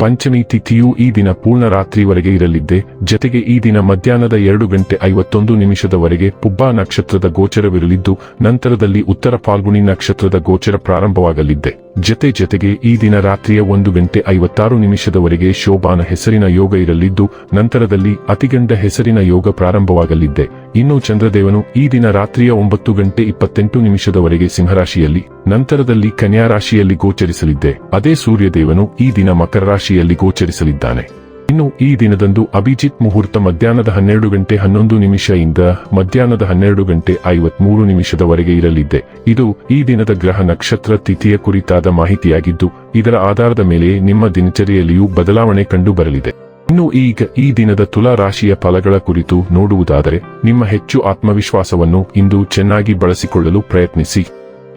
ಪಂಚಮಿ ತಿಥಿಯು ಈ ದಿನ ಪೂರ್ಣ ರಾತ್ರಿವರೆಗೆ ಇರಲಿದ್ದೆ. ಜತೆಗೆ ಈ ದಿನ ಮಧ್ಯಾಹ್ನದ ಎರಡು ಗಂಟೆ ಐವತ್ತೊಂದು ನಿಮಿಷದವರೆಗೆ ಪುಬ್ಬಾ ನಕ್ಷತ್ರದ ಗೋಚರವಿರಲಿದ್ದು, ನಂತರದಲ್ಲಿ ಉತ್ತರ ಫಾಲ್ಗುಣಿ ನಕ್ಷತ್ರದ ಗೋಚರ ಪ್ರಾರಂಭವಾಗಲಿದ್ದೆ. ಜತೆ ಜತೆಗೆ ಈ ದಿನ ರಾತ್ರಿಯ ಒಂದು ಗಂಟೆ ಐವತ್ತಾರು ನಿಮಿಷದವರೆಗೆ ಶೋಭಾನ ಹೆಸರಿನ ಯೋಗ ಇರಲಿದ್ದು, ನಂತರದಲ್ಲಿ ಅತಿಗಂಡ ಹೆಸರಿನ ಯೋಗ ಪ್ರಾರಂಭವಾಗಲಿದ್ದೆ. ಇನ್ನು ಚಂದ್ರದೇವನು ಈ ದಿನ ರಾತ್ರಿಯ ಒಂಬತ್ತು ಗಂಟೆ ಇಪ್ಪತ್ತೆಂಟು ನಿಮಿಷದವರೆಗೆ ಸಿಂಹರಾಶಿಯಲ್ಲಿ, ನಂತರದಲ್ಲಿ ಕನ್ಯಾ ರಾಶಿಯಲ್ಲಿ ಗೋಚರಿಸಲಿದ್ದೆ. ಅದೇ ಸೂರ್ಯದೇವನು ಈ ದಿನ ಮಕರ ರಾಶಿಯಲ್ಲಿ ಗೋಚರಿಸಲಿದ್ದಾನೆ. ಇನ್ನು ಈ ದಿನದಂದು ಅಭಿಜಿತ್ ಮುಹೂರ್ತ ಮಧ್ಯಾಹ್ನದ ಹನ್ನೆರಡು ಗಂಟೆ ಹನ್ನೊಂದು ನಿಮಿಷದಿಂದ ಮಧ್ಯಾಹ್ನದ ಹನ್ನೆರಡು ಗಂಟೆ ಐವತ್ಮೂರು ನಿಮಿಷದವರೆಗೆ ಇರಲಿದೆ. ಇದು ಈ ದಿನದ ಗ್ರಹ ನಕ್ಷತ್ರ ತಿಥಿಯ ಕುರಿತಾದ ಮಾಹಿತಿಯಾಗಿದ್ದು, ಇದರ ಆಧಾರದ ಮೇಲೆ ನಿಮ್ಮ ದಿನಚರಿಯಲ್ಲಿಯೂ ಬದಲಾವಣೆ ಕಂಡು ಬರಲಿದೆ ಇನ್ನು ಈಗ ಈ ದಿನದ ತುಲಾ ರಾಶಿಯ ಫಲಗಳ ಕುರಿತು ನೋಡುವುದಾದರೆ, ನಿಮ್ಮ ಹೆಚ್ಚು ಆತ್ಮವಿಶ್ವಾಸವನ್ನು ಇಂದು ಚೆನ್ನಾಗಿ ಬಳಸಿಕೊಳ್ಳಲು ಪ್ರಯತ್ನಿಸಿ.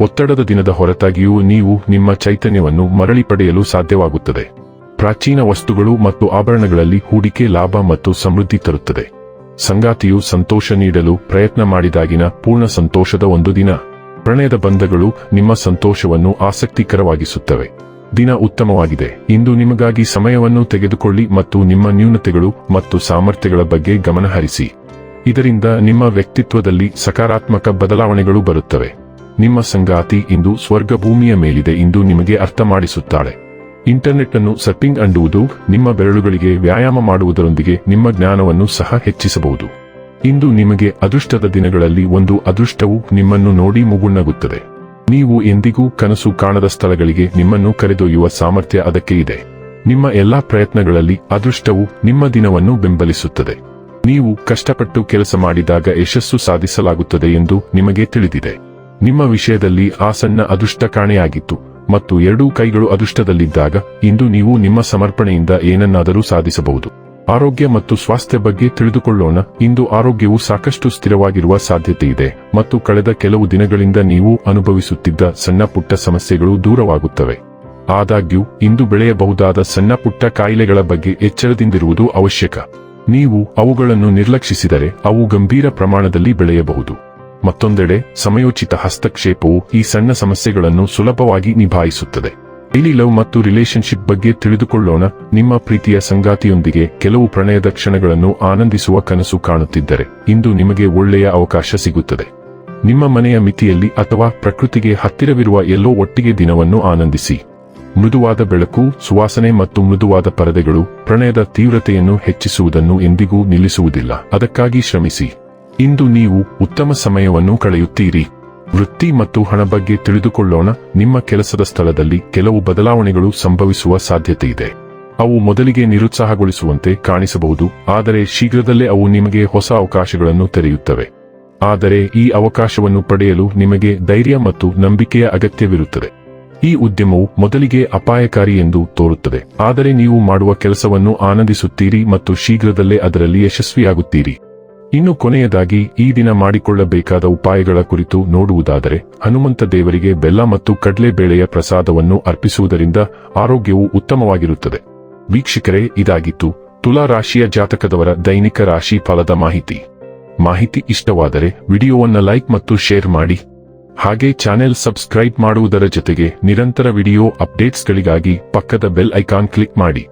ಒತ್ತಡದ ದಿನದ ಹೊರತಾಗಿಯೂ ನೀವು ನಿಮ್ಮ ಚೈತನ್ಯವನ್ನು ಮರಳಿ ಪಡೆಯಲು ಸಾಧ್ಯವಾಗುತ್ತದೆ. ಪ್ರಾಚೀನ ವಸ್ತುಗಳು ಮತ್ತು ಆಭರಣಗಳಲ್ಲಿ ಹೂಡಿಕೆ ಲಾಭ ಮತ್ತು ಸಮೃದ್ಧಿ ತರುತ್ತದೆ. ಸಂಗಾತಿಯು ಸಂತೋಷ ನೀಡಲು ಪ್ರಯತ್ನ ಮಾಡಿದಾಗಿನ ಪೂರ್ಣ ಸಂತೋಷದ ಒಂದು ದಿನ. ಪ್ರಣಯದ ಬಂಧಗಳು ನಿಮ್ಮ ಸಂತೋಷವನ್ನು ಆಸಕ್ತಿಕರವಾಗಿಸುತ್ತವೆ. ದಿನ ಉತ್ತಮವಾಗಿದೆ. ಇಂದು ನಿಮಗಾಗಿ ಸಮಯವನ್ನು ತೆಗೆದುಕೊಳ್ಳಿ ಮತ್ತು ನಿಮ್ಮ ನ್ಯೂನತೆಗಳು ಮತ್ತು ಸಾಮರ್ಥ್ಯಗಳ ಬಗ್ಗೆ ಗಮನಹರಿಸಿ ಇದರಿಂದ ನಿಮ್ಮ ವ್ಯಕ್ತಿತ್ವದಲ್ಲಿ ಸಕಾರಾತ್ಮಕ ಬದಲಾವಣೆಗಳು ಬರುತ್ತವೆ. ನಿಮ್ಮ ಸಂಗಾತಿ ಇಂದು ಸ್ವರ್ಗಭೂಮಿಯ ಮೇಲಿದೆ ಎಂದು ನಿಮಗೆ ಅರ್ಥ ಮಾಡಿಸುತ್ತಾಳೆ ಇಂಟರ್ನೆಟ್ ಅನ್ನು ಸರ್ಪಿಂಗ್ ಅಂಡುವುದು ನಿಮ್ಮ ಬೆರಳುಗಳಿಗೆ ವ್ಯಾಯಾಮ ಮಾಡುವುದರೊಂದಿಗೆ ನಿಮ್ಮ ಜ್ಞಾನವನ್ನು ಸಹ ಹೆಚ್ಚಿಸಬಹುದು. ಇಂದು ನಿಮಗೆ ಅದೃಷ್ಟದ ದಿನಗಳಲ್ಲಿ ಒಂದು ಅದೃಷ್ಟವು ನಿಮ್ಮನ್ನು ನೋಡಿ ಮುಗುಣ್ಣಗುತ್ತದೆ. ನೀವು ಎಂದಿಗೂ ಕನಸು ಕಾಣದ ಸ್ಥಳಗಳಿಗೆ ನಿಮ್ಮನ್ನು ಕರೆದೊಯ್ಯುವ ಸಾಮರ್ಥ್ಯ ಅದಕ್ಕೆ ಇದೆ. ನಿಮ್ಮ ಎಲ್ಲಾ ಪ್ರಯತ್ನಗಳಲ್ಲಿ ಅದೃಷ್ಟವು ನಿಮ್ಮ ದಿನವನ್ನು ಬೆಂಬಲಿಸುತ್ತದೆ. ನೀವು ಕಷ್ಟಪಟ್ಟು ಕೆಲಸ ಮಾಡಿದಾಗ ಯಶಸ್ಸು ಸಾಧಿಸಲಾಗುತ್ತದೆ ಎಂದು ನಿಮಗೆ ತಿಳಿದಿದೆ. ನಿಮ್ಮ ವಿಷಯದಲ್ಲಿ ಆ ಸಣ್ಣ ಅದೃಷ್ಟ ಕಾಣೆಯಾಗಿತ್ತು. ಮತ್ತು ಎರಡೂ ಕೈಗಳು ಅದೃಷ್ಟದಲ್ಲಿದ್ದಾಗ ಇಂದು ನೀವು ನಿಮ್ಮ ಸಮರ್ಪಣೆಯಿಂದ ಏನನ್ನಾದರೂ ಸಾಧಿಸಬಹುದು. ಆರೋಗ್ಯ ಮತ್ತು ಸ್ವಾಸ್ಥ್ಯ ಬಗ್ಗೆ ತಿಳಿದುಕೊಳ್ಳೋಣ. ಇಂದು ಆರೋಗ್ಯವು ಸಾಕಷ್ಟು ಸ್ಥಿರವಾಗಿರುವ ಸಾಧ್ಯತೆ ಇದೆ ಮತ್ತು ಕಳೆದ ಕೆಲವು ದಿನಗಳಿಂದ ನೀವು ಅನುಭವಿಸುತ್ತಿದ್ದ ಸಣ್ಣ ಪುಟ್ಟ ಸಮಸ್ಯೆಗಳು ದೂರವಾಗುತ್ತವೆ. ಆದಾಗ್ಯೂ, ಇಂದು ಬೆಳೆಯಬಹುದಾದ ಸಣ್ಣ ಪುಟ್ಟ ಕಾಯಿಲೆಗಳ ಬಗ್ಗೆ ಎಚ್ಚರದಿಂದಿರುವುದು ಅವಶ್ಯಕ. ನೀವು ಅವುಗಳನ್ನು ನಿರ್ಲಕ್ಷಿಸಿದರೆ ಅವು ಗಂಭೀರ ಪ್ರಮಾಣದಲ್ಲಿ ಬೆಳೆಯಬಹುದು. ಮತ್ತೊಂದೆಡೆ ಸಮಯೋಚಿತ ಹಸ್ತಕ್ಷೇಪವು ಈ ಸಣ್ಣ ಸಮಸ್ಯೆಗಳನ್ನು ಸುಲಭವಾಗಿ ನಿಭಾಯಿಸುತ್ತದೆ. ಡೈಲಿ ಲವ್ ಮತ್ತು ರಿಲೇಶನ್ಶಿಪ್ ಬಗ್ಗೆ ತಿಳಿದುಕೊಳ್ಳೋಣ. ನಿಮ್ಮ ಪ್ರೀತಿಯ ಸಂಗಾತಿಯೊಂದಿಗೆ ಕೆಲವು ಪ್ರಣಯದ ಕ್ಷಣಗಳನ್ನು ಆನಂದಿಸುವ ಕನಸು ಕಾಣುತ್ತಿದ್ದರೆ, ಇಂದು ನಿಮಗೆ ಒಳ್ಳೆಯ ಅವಕಾಶ ಸಿಗುತ್ತದೆ. ನಿಮ್ಮ ಮನೆಯ ಮಿತಿಯಲ್ಲಿ ಅಥವಾ ಪ್ರಕೃತಿಗೆ ಹತ್ತಿರವಿರುವ ಎಲ್ಲೋ ಒಟ್ಟಿಗೆ ದಿನವನ್ನು ಆನಂದಿಸಿ. ಮೃದುವಾದ ಬೆಳಕು, ಸುವಾಸನೆ ಮತ್ತು ಮೃದುವಾದ ಪರದೆಗಳು, ಪ್ರಣಯದ ತೀವ್ರತೆಯನ್ನು ಹೆಚ್ಚಿಸುವುದನ್ನು ಎಂದಿಗೂ ನಿಲ್ಲಿಸುವುದಿಲ್ಲ. ಅದಕ್ಕಾಗಿ ಶ್ರಮಿಸಿ. ಇಂದು ನೀವು ಉತ್ತಮ ಸಮಯವನ್ನು ಕಳೆಯುತ್ತೀರಿ. ವೃತ್ತಿ ಮತ್ತು ಹಣ ಬಗ್ಗೆ ತಿಳಿದುಕೊಳ್ಳೋಣ. ನಿಮ್ಮ ಕೆಲಸದ ಸ್ಥಳದಲ್ಲಿ ಕೆಲವು ಬದಲಾವಣೆಗಳು ಸಂಭವಿಸುವ ಸಾಧ್ಯತೆ ಇದೆ ಅವು ಮೊದಲಿಗೆ ನಿರುತ್ಸಾಹಗೊಳಿಸುವಂತೆ ಕಾಣಿಸಬಹುದು, ಆದರೆ ಶೀಘ್ರದಲ್ಲೇ ಅವು ನಿಮಗೆ ಹೊಸ ಅವಕಾಶಗಳನ್ನು ತೆರೆಯುತ್ತವೆ. ಆದರೆ ಈ ಅವಕಾಶವನ್ನು ಪಡೆಯಲು ನಿಮಗೆ ಧೈರ್ಯ ಮತ್ತು ನಂಬಿಕೆಯ ಅಗತ್ಯವಿರುತ್ತದೆ. ಈ ಉದ್ಯಮವು ಮೊದಲಿಗೆ ಅಪಾಯಕಾರಿ ಎಂದು ತೋರುತ್ತದೆ. ಆದರೆ ನೀವು ಮಾಡುವ ಕೆಲಸವನ್ನು ಆನಂದಿಸುತ್ತೀರಿ ಮತ್ತು ಶೀಘ್ರದಲ್ಲೇ ಅದರಲ್ಲಿ ಯಶಸ್ವಿಯಾಗುತ್ತೀರಿ. ಇನ್ನು ಕೊನೆಯದಾಗಿ ಈ ದಿನ ಮಾಡಿಕೊಳ್ಳಬೇಕಾದ ಉಪಾಯಗಳ ಕುರಿತು ನೋಡುವುದಾದರೆ, ಹನುಮಂತ ದೇವರಿಗೆ ಬೆಲ್ಲ ಮತ್ತು ಕಡಲೆಬೇಳೆಯ ಪ್ರಸಾದವನ್ನು ಅರ್ಪಿಸುವುದರಿಂದ ಆರೋಗ್ಯವು ಉತ್ತಮವಾಗಿರುತ್ತದೆ. ವೀಕ್ಷಕರೇ, ಇದಾಗಿತ್ತು ತುಲಾ ರಾಶಿಯ ಜಾತಕದವರ ದೈನಿಕ ರಾಶಿ ಫಲದ ಮಾಹಿತಿ. ಮಾಹಿತಿ ಇಷ್ಟವಾದರೆ ವಿಡಿಯೋವನ್ನು ಲೈಕ್ ಮತ್ತು ಶೇರ್ ಮಾಡಿ. ಹಾಗೆ ಚಾನೆಲ್ ಸಬ್ಸ್ಕ್ರೈಬ್ ಮಾಡುವುದರ ಜೊತೆಗೆ ನಿರಂತರ ವಿಡಿಯೋ ಅಪ್ಡೇಟ್ಸ್ಗಳಿಗಾಗಿ ಪಕ್ಕದ ಬೆಲ್ ಐಕಾನ್ ಕ್ಲಿಕ್ ಮಾಡಿ.